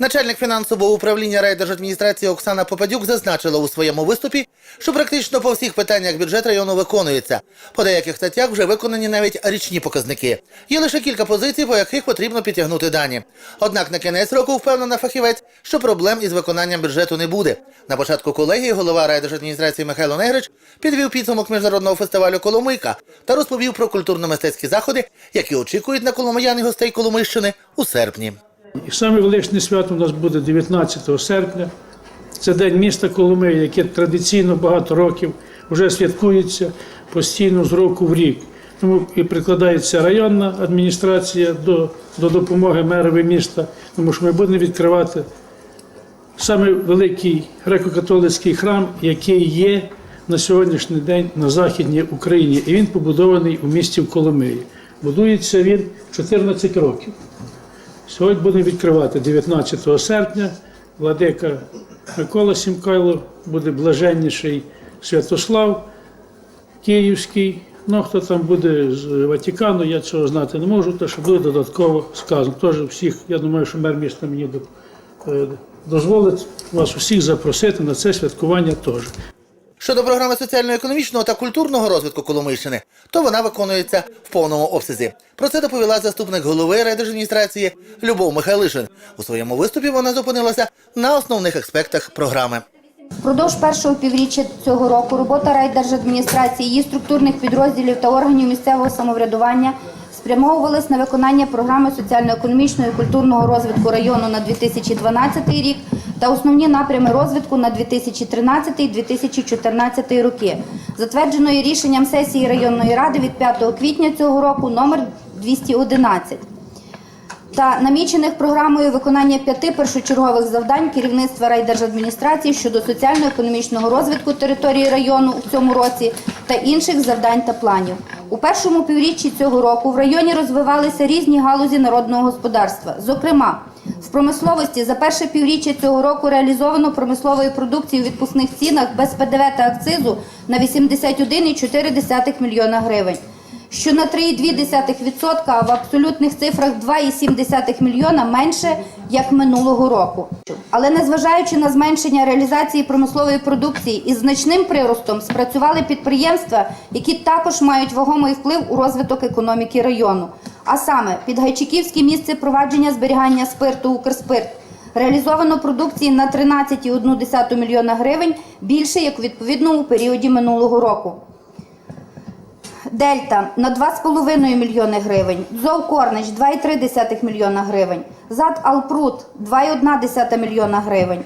Начальник фінансового управління райдержадміністрації Оксана Попадюк зазначила у своєму виступі, що практично по всіх питаннях бюджет району виконується. По деяких статтях вже виконані навіть річні показники. Є лише кілька позицій, по яких потрібно підтягнути дані. Однак на кінець року впевнена фахівець, що проблем із виконанням бюджету не буде. На початку колегії голова райдержадміністрації Михайло Негрич підвів підсумок міжнародного фестивалю Коломийка та розповів про культурно-мистецькі заходи, які очікують на коломиян і гостей Коломийщини у серпні. І саме величне свято у нас буде 19 серпня. Це день міста Коломиї, яке традиційно багато років вже святкується постійно з року в рік. Тому і прикладається районна адміністрація до, до допомоги мерові міста, тому що ми будемо відкривати саме великий греко-католицький храм, який є на сьогоднішній день на Західній Україні. І він побудований у місті в Коломиї. Будується він 14 років. Сьогодні будемо відкривати 19 серпня. Владика Микола Сімкайло буде блаженніший Святослав Київський. Ну, хто там буде з Ватикану, я цього знати не можу, тому що буде додатково сказано. Тож всіх, я думаю, що мер міста мені е, дозволить вас усіх запросити на це святкування теж. Щодо програми соціально-економічного та культурного розвитку Коломийщини, то вона виконується в повному обсязі. Про це доповіла заступник голови райдержадміністрації Любов Михайлишин. У своєму виступі вона зупинилася на основних аспектах програми. Впродовж першого півріччя цього року робота райдержадміністрації, її структурних підрозділів та органів місцевого самоврядування спрямовувалась на виконання програми соціально-економічного і культурного розвитку району на 2012 рік та основні напрями розвитку на 2013-2014 роки, затвердженої рішенням сесії районної ради від 5 квітня цього року номер 211 та намічених програмою виконання п'яти першочергових завдань керівництва райдержадміністрації щодо соціально-економічного розвитку території району у цьому році та інших завдань та планів. У першому півріччі цього року в районі розвивалися різні галузі народного господарства. Зокрема, в промисловості за перше півріччя цього року реалізовано промислової продукції у відпускних цінах без ПДВ та акцизу на 81,4 мільйона гривень що на 3,2%, а в абсолютних цифрах 2,7 мільйона менше, як минулого року. Але незважаючи на зменшення реалізації промислової продукції із значним приростом спрацювали підприємства, які також мають вагомий вплив у розвиток економіки району. А саме Підгайчиківське місце провадження зберігання спирту Укрспирт. Реалізовано продукції на 13,1 мільйона гривень більше, як у відповідному періоді минулого року. Дельта на 2,5 мільйони гривень, Дзов Корнич 2,3 мільйона гривень, ЗАД Алпрут 2,1 мільйона гривень,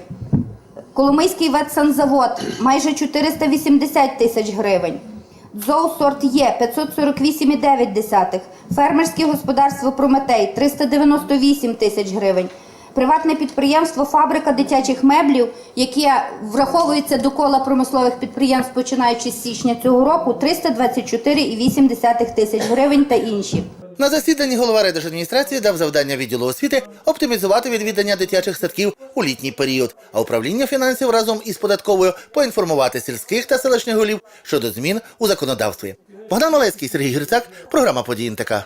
Коломийський ветсанзавод майже 480 тисяч гривень. Дзов сорт Є 548,9, фермерське господарство Прометей 398 тисяч гривень. Приватне підприємство Фабрика дитячих меблів, яке враховується до кола промислових підприємств, починаючи з січня цього року, 324,8 тисяч гривень та інші. На засіданні голова райдержадміністрації дав завдання відділу освіти оптимізувати відвідання дитячих садків у літній період, а управління фінансів разом із податковою поінформувати сільських та селищних голів щодо змін у законодавстві. Богдан Малецький, Сергій Грицак, програма «Події НТК».